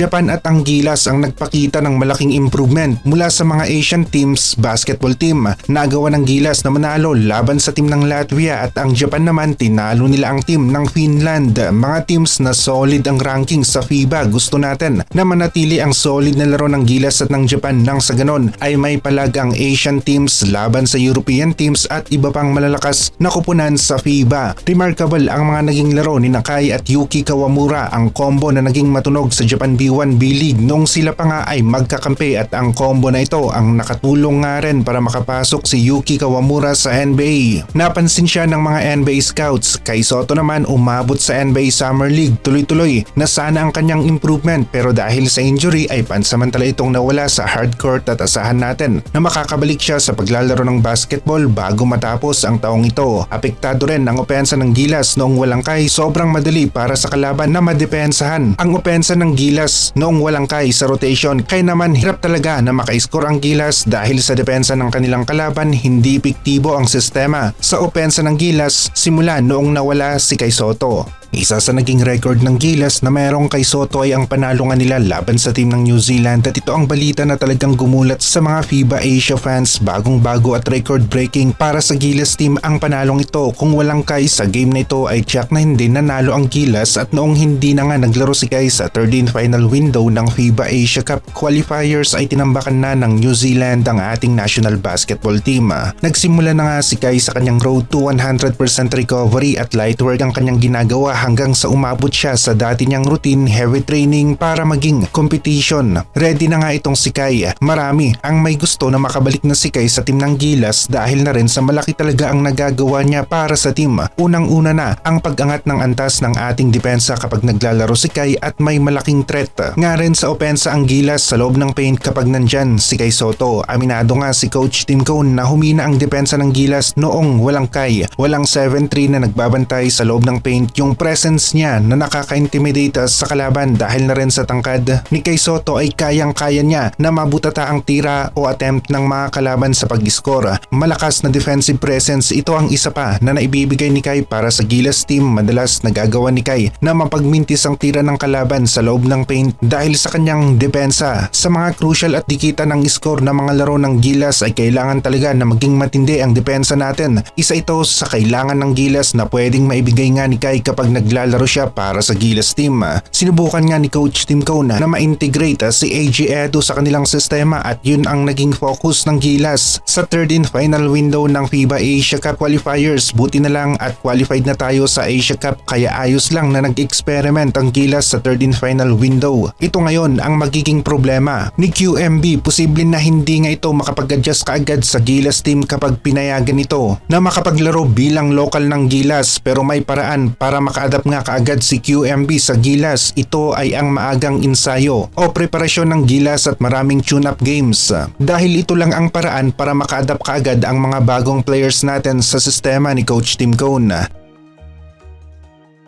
Japan at ang Gilas ang nagpakita ng malaking improvement mula sa mga Asian teams basketball team. Nagawa ng Gilas na manalo laban sa team ng Latvia at ang Japan naman tinalo nila ang team ng Finland. Mga teams na solid ang ranking sa FIBA gusto natin na manatili ang solid na laro ng Gilas at ng Japan nang sa ganon ay may palag ang Asian teams laban sa European teams at iba pang malalakas na kupunan sa FIBA. Remarkable ang mga naging laro ni Nakai at Yuki Kawamura ang combo na naging matunog sa Japan B1 B-League nung sila pa nga ay magkakampi at ang combo na ito ang nakatulong nga rin para makapasok si Yuki Kawamura sa NBA. Napansin siya ng mga NBA scouts. Kay Soto naman umabot sa NBA Summer League tuloy-tuloy na sana ang kanyang improvement pero dahil sa injury ay pansamantala itong nawala sa hardcourt at asahan natin na makakabalik siya sa paglalaro ng basketball bago matapos ang taong ito. Apektado rin ang opensa ng Gilas noong walang kay sobrang madali para sa kalaban na madepensahan. Ang opensa ng Gilas noong walang kay sa rotation kaya naman hirap talaga na maka-score ang Gilas dahil sa depensa ng kanilang kalaban hindi epektibo ang sistema sa opensa ng Gilas simula noong nawala si Kay Soto. Isa sa naging record ng Gilas na mayroong kay Soto ay ang panalo nga nila laban sa team ng New Zealand at ito ang balita na talagang gumulat sa mga FIBA Asia fans. Bagong bago at record breaking para sa Gilas team ang panalong ito. Kung walang kay sa game na ito ay check na hindi nanalo ang Gilas at noong hindi na nga naglaro si Kai sa 13th final window ng FIBA Asia Cup qualifiers ay tinambakan na ng New Zealand ang ating national basketball team. Nagsimula na nga si Kai sa kanyang road to 100% recovery at light work ang kanyang ginagawa hanggang sa umabot siya sa dati niyang routine heavy training para maging competition. Ready na nga itong si Kai. Marami ang may gusto na makabalik na si Kai sa team ng Gilas dahil na rin sa malaki talaga ang nagagawa niya para sa team. Unang-una na ang pag-angat ng antas ng ating depensa kapag naglalaro si Kai at may malaking threat. Nga rin sa opensa ang Gilas sa loob ng paint kapag nandyan si Kai Soto. Aminado nga si Coach Tim Cone na humina ang depensa ng Gilas noong walang Kai. Walang 7-3 na nagbabantay sa loob ng paint yung presence niya na nakaka-intimidate sa kalaban dahil na rin sa tangkad ni Kay Soto ay kayang-kaya niya na mabutata ang tira o attempt ng mga kalaban sa pag-score. Malakas na defensive presence ito ang isa pa na naibibigay ni Kai para sa Gilas team madalas nagagawa ni Kai na mapagmintis ang tira ng kalaban sa loob ng paint dahil sa kanyang depensa. Sa mga crucial at dikita ng score na mga laro ng Gilas ay kailangan talaga na maging matindi ang depensa natin. Isa ito sa kailangan ng Gilas na pwedeng maibigay nga ni Kai kapag naglalaro siya para sa Gilas team. Sinubukan nga ni Coach Tim Cone na ma-integrate si AG Edo sa kanilang sistema at yun ang naging focus ng Gilas. Sa third and final window ng FIBA Asia Cup qualifiers, buti na lang at qualified na tayo sa Asia Cup kaya ayos lang na nag-experiment ang Gilas sa third and final window. Ito ngayon ang magiging problema ni QMB. Posible na hindi nga ito makapag-adjust kaagad sa Gilas team kapag pinayagan ito na makapaglaro bilang local ng Gilas pero may paraan para maka-adapt nga kaagad si QMB sa Gilas. Ito ay ang maagang ensayo o preparasyon ng Gilas at maraming tune-up games. Dahil ito lang ang paraan para maka-adapt kaagad ang mga bagong players natin sa sistema ni Coach Tim Cone.